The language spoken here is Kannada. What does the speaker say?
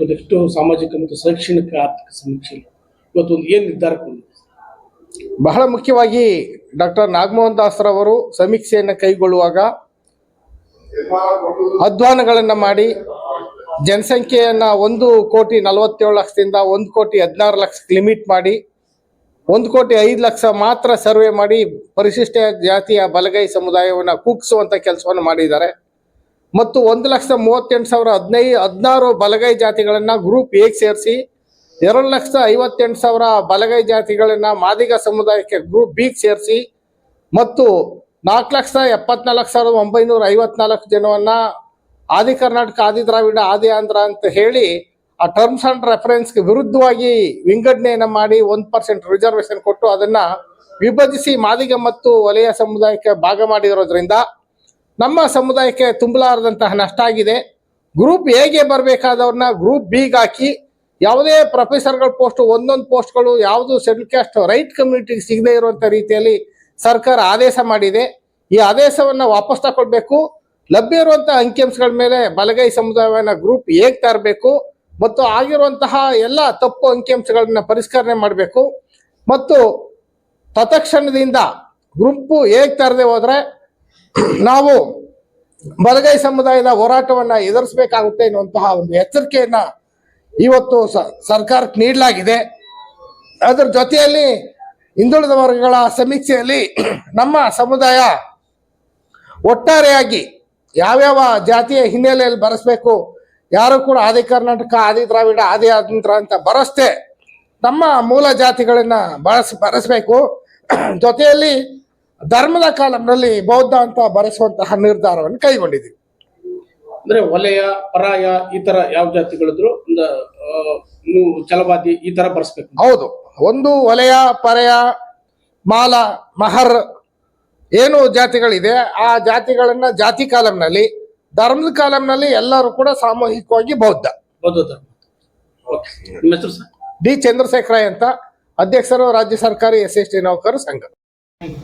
ಇವತ್ತು ಸಾಮಾಜಿಕ ಮತ್ತು ಶೈಕ್ಷಣಿಕ ಆರ್ಥಿಕ ಸಮೀಕ್ಷೆ ಇವತ್ತು ಏನು ನಿರ್ಧಾರ ಬಹಳ ಮುಖ್ಯವಾಗಿ ಡಾಕ್ಟರ್ ನಾಗಮೋಹನ್ ದಾಸ್ರವರು ಸಮೀಕ್ಷೆಯನ್ನು ಕೈಗೊಳ್ಳುವಾಗ ಅಧ್ವಾನಗಳನ್ನು ಮಾಡಿ ಜನಸಂಖ್ಯೆಯನ್ನು ಒಂದು ಕೋಟಿ ನಲವತ್ತೇಳು ಲಕ್ಷದಿಂದ ಒಂದು ಕೋಟಿ ಹದಿನಾರು ಲಕ್ಷಕ್ಕೆ ಲಿಮಿಟ್ ಮಾಡಿ ಒಂದು ಕೋಟಿ ಐದು ಲಕ್ಷ ಮಾತ್ರ ಸರ್ವೆ ಮಾಡಿ ಪರಿಶಿಷ್ಟ ಜಾತಿಯ ಬಲಗೈ ಸಮುದಾಯವನ್ನು ಕೂಗಿಸುವಂಥ ಕೆಲಸವನ್ನು ಮಾಡಿದ್ದಾರೆ. ಮತ್ತು ಒಂದು ಲಕ್ಷದ ಮೂವತ್ತೆಂಟು ಸಾವಿರ ಹದಿನೈದು, ಹದಿನಾರು ಬಲಗೈ ಜಾತಿಗಳನ್ನ ಗ್ರೂಪ್ ಎಗೆ ಸೇರಿಸಿ, ಎರಡು ಲಕ್ಷದ ಐವತ್ತೆಂಟು ಸಾವಿರ ಬಲಗೈ ಜಾತಿಗಳನ್ನ ಮಾದಿಗ ಸಮುದಾಯಕ್ಕೆ ಗ್ರೂಪ್ ಬಿಗೆ ಸೇರಿಸಿ, ಮತ್ತು ನಾಲ್ಕು ಲಕ್ಷದ ಎಪ್ಪತ್ನಾಲ್ಕು ಸಾವಿರದ ಒಂಬೈನೂರ ಐವತ್ನಾಲ್ಕು ಜನವನ್ನ ಆದಿ ಕರ್ನಾಟಕ ಆದಿ ದ್ರಾವಿಡ, ಆದಿ ಆಂಧ್ರ ಅಂತ ಹೇಳಿ ಆ ಟರ್ಮ್ಸ್ ಅಂಡ್ ರೆಫರೆನ್ಸ್ಗೆ ವಿರುದ್ಧವಾಗಿ ವಿಂಗಡಣೆಯನ್ನು ಮಾಡಿ ಒಂದು ಪರ್ಸೆಂಟ್ ರಿಸರ್ವೇಶನ್ ಕೊಟ್ಟು ಅದನ್ನ ವಿಭಜಿಸಿ ಮಾದಿಗ ಮತ್ತು ವಲಯ ಸಮುದಾಯಕ್ಕೆ ಭಾಗ ಮಾಡಿರೋದ್ರಿಂದ ನಮ್ಮ ಸಮುದಾಯಕ್ಕೆ ತುಂಬಲಾರದಂತಹ ನಷ್ಟ ಆಗಿದೆ. ಗ್ರೂಪ್ ಎಗೆ ಬರಬೇಕಾದವ್ರನ್ನ ಗ್ರೂಪ್ ಬಿಗೆ ಹಾಕಿ ಯಾವುದೇ ಪ್ರೊಫೆಸರ್ಗಳ ಪೋಸ್ಟ್ ಒಂದೊಂದು ಪೋಸ್ಟ್ಗಳು ಯಾವುದು ಸೆಡ್ಯೂಲ್ ಕ್ಯಾಸ್ಟ್ ರೈಟ್ ಕಮ್ಯುನಿಟಿಗೆ ಸಿಗದೇ ಇರುವಂತ ರೀತಿಯಲ್ಲಿ ಸರ್ಕಾರ ಆದೇಶ ಮಾಡಿದೆ. ಈ ಆದೇಶವನ್ನ ವಾಪಸ್ ತಗೊಳ್ಬೇಕು ಲಭ್ಯ ಇರುವಂತಹ ಅಂಕಿಅಂಶಗಳ ಮೇಲೆ ಬಲಗೈ ಸಮುದಾಯವನ್ನ ಗ್ರೂಪ್ ಹೇಗೆ ತರಬೇಕು. ಮತ್ತು ಆಗಿರುವಂತಹ ಎಲ್ಲ ತಪ್ಪು ಅಂಕಿಅಂಶಗಳನ್ನ ಪರಿಷ್ಕರಣೆ ಮಾಡಬೇಕು. ಮತ್ತು ತತ್ಕ್ಷಣದಿಂದ ಗ್ರೂಪ್ ಹೇಗೆ ತರದೆ ಹೋದ್ರೆ ನಾವು ಬಲಗೈ ಸಮುದಾಯದ ಹೋರಾಟವನ್ನ ಎದುರಿಸಬೇಕಾಗುತ್ತೆ ಎನ್ನುವಂತಹ ಒಂದು ಎಚ್ಚರಿಕೆಯನ್ನ ಇವತ್ತು ಸರ್ಕಾರಕ್ಕೆ ನೀಡಲಾಗಿದೆ. ಅದರ ಜೊತೆಯಲ್ಲಿ ಹಿಂದುಳಿದ ವರ್ಗಗಳ ಸಮೀಕ್ಷೆಯಲ್ಲಿ ನಮ್ಮ ಸಮುದಾಯ ಒಟ್ಟಾರೆಯಾಗಿ ಯಾವ್ಯಾವ ಜಾತಿಯ ಹಿನ್ನೆಲೆಯಲ್ಲಿ ಬರೆಸ್ಬೇಕು, ಯಾರು ಕೂಡ ಆದಿ ಕರ್ನಾಟಕ, ಆದಿ ದ್ರಾವಿಡ, ಆದಿ ಆದಂತ್ರ ಅಂತ ಬರಸ್ತೆ ನಮ್ಮ ಮೂಲ ಜಾತಿಗಳನ್ನ ಬಳಸ್, ಬರೆಸ್ಬೇಕು. ಜೊತೆಯಲ್ಲಿ ಧರ್ಮದ ಕಾಲಂನಲ್ಲಿ ಬೌದ್ಧ ಅಂತ ಬರೆಸುವಂತಹ ನಿರ್ಧಾರವನ್ನು ಕೈಗೊಂಡಿದೆ ಅಂದ್ರೆ ವಲಯ ಪರಾಯ ಈ ತರ ಯಾವ ಜಾತಿಗಳಿದ್ರು ಛಲವಾದಿ ಈ ತರ ಬರೆಸ್ಬೇಕು ಹೌದು. ಒಂದು ವಲಯ ಪರಯ ಮಾಲ ಮಹರ್ ಏನು ಜಾತಿಗಳಿದೆ ಆ ಜಾತಿಗಳನ್ನ ಜಾತಿ ಕಾಲಂನಲ್ಲಿ ಧರ್ಮದ ಕಾಲಂನಲ್ಲಿ ಎಲ್ಲರೂ ಕೂಡ ಸಾಮೂಹಿಕವಾಗಿ ಬೌದ್ಧ. ಬೌದ್ಧ ಧರ್ಮ. ಡಿ ಚಂದ್ರಶೇಖರ ಅಂತ ಅಧ್ಯಕ್ಷರು ರಾಜ್ಯ ಸರ್ಕಾರಿ ಎಸ್ ಎಸ್ ಟಿ ನೌಕರರ ಸಂಘ.